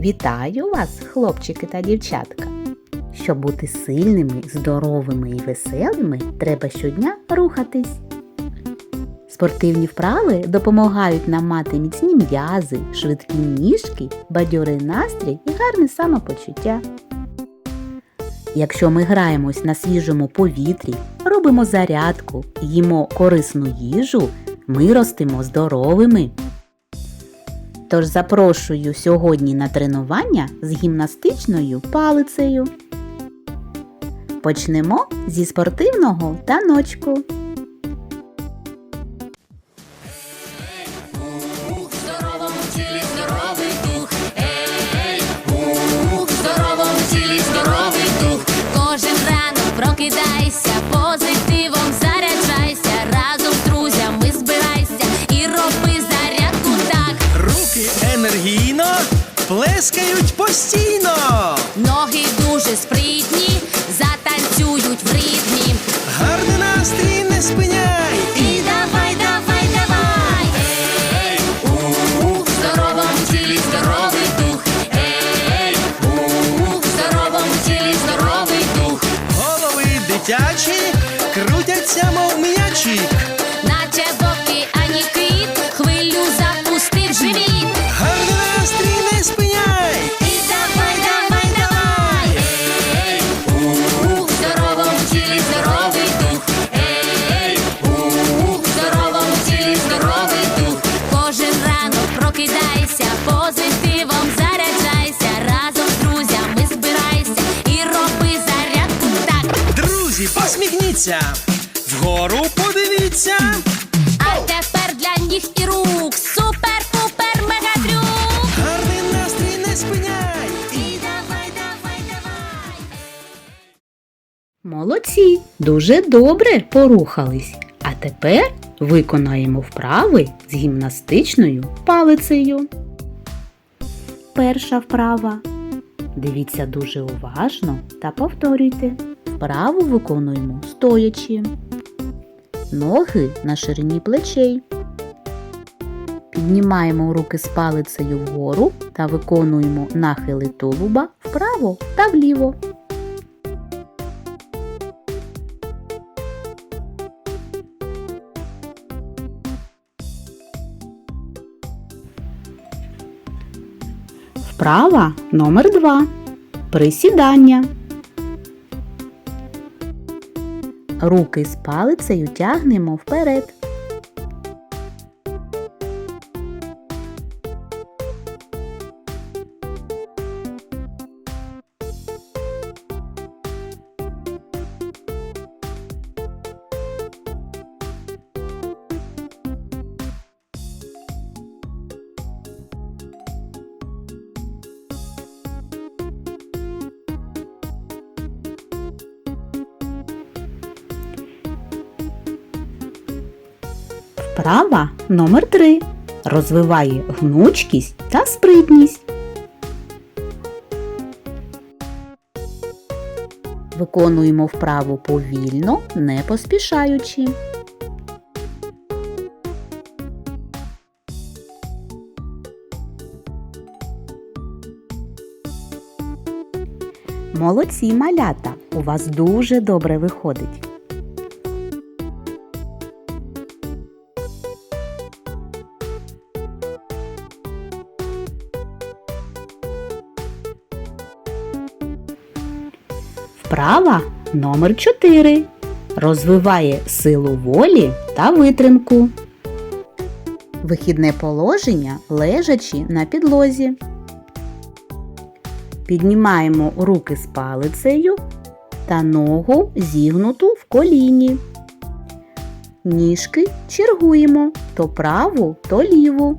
Вітаю вас, хлопчики та дівчатка! Щоб бути сильними, здоровими і веселими, треба щодня рухатись. Спортивні вправи допомагають нам мати міцні м'язи, швидкі ніжки, бадьорий настрій і гарне самопочуття. Якщо ми граємось на свіжому повітрі, робимо зарядку, їмо корисну їжу, ми ростемо здоровими. Тож запрошую сьогодні на тренування з гімнастичною палицею. Почнемо зі спортивного таночку. Енергійно плескають постійно. Ноги дуже спритні, посміхніться. Вгору подивіться. А тепер для ніг і рук. Супер-пупер мегатрюк. Гарний настрій не спиняй. І давай, давай, давай. Молодці! Дуже добре порухались. А тепер виконаємо вправи з гімнастичною палицею. Перша вправа. Дивіться дуже уважно та повторюйте. Вправу виконуємо стоячи. Ноги на ширині плечей. Піднімаємо руки з палицею вгору та виконуємо нахили тулуба вправо та вліво. Вправа номер 2 Присідання. Руки з палицею тягнемо вперед. Вправа номер 3 Розвиває гнучкість та спритність. Виконуємо вправу повільно, не поспішаючи. Молодці малята! У вас дуже добре виходить. Вправа номер 4 розвиває силу волі та витримку. Вихідне положення лежачи на підлозі. Піднімаємо руки з палицею та ногу зігнуту в коліні. Ніжки чергуємо то праву, то ліву.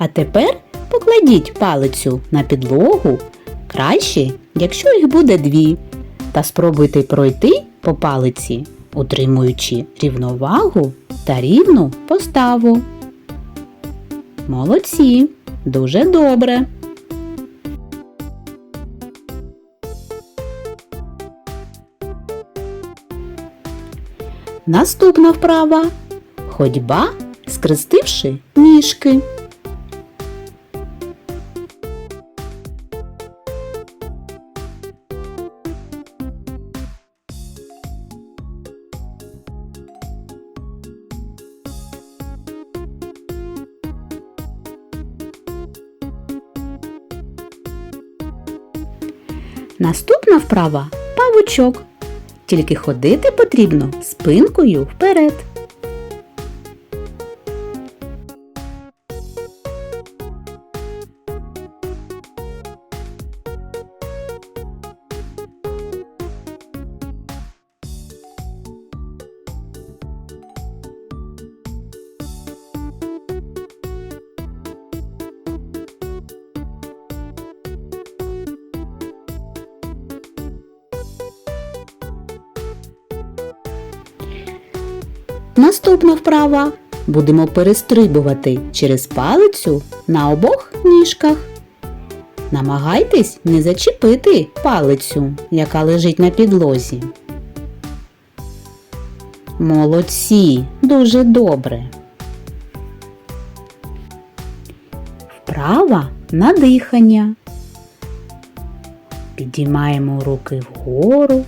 А тепер покладіть палицю на підлогу. Краще, якщо їх буде дві, та спробуйте пройти по палиці утримуючи рівновагу та рівну поставу. Молодці, дуже добре. Наступна вправа. Ходьба, скрестивши ніжки. Наступна вправа павучок. Тільки ходити потрібно спинкою вперед. Наступна вправа. Будемо перестрибувати через палицю на обох ніжках. Намагайтесь не зачепити палицю, яка лежить на підлозі. Молодці, дуже добре. Вправа на дихання. Підіймаємо руки вгору.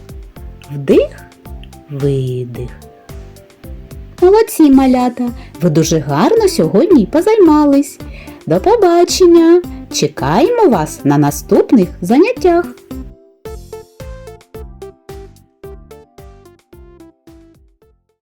Вдих, видих. Молодці, малята! Ви дуже гарно сьогодні позаймались. До побачення! Чекаємо вас на наступних заняттях!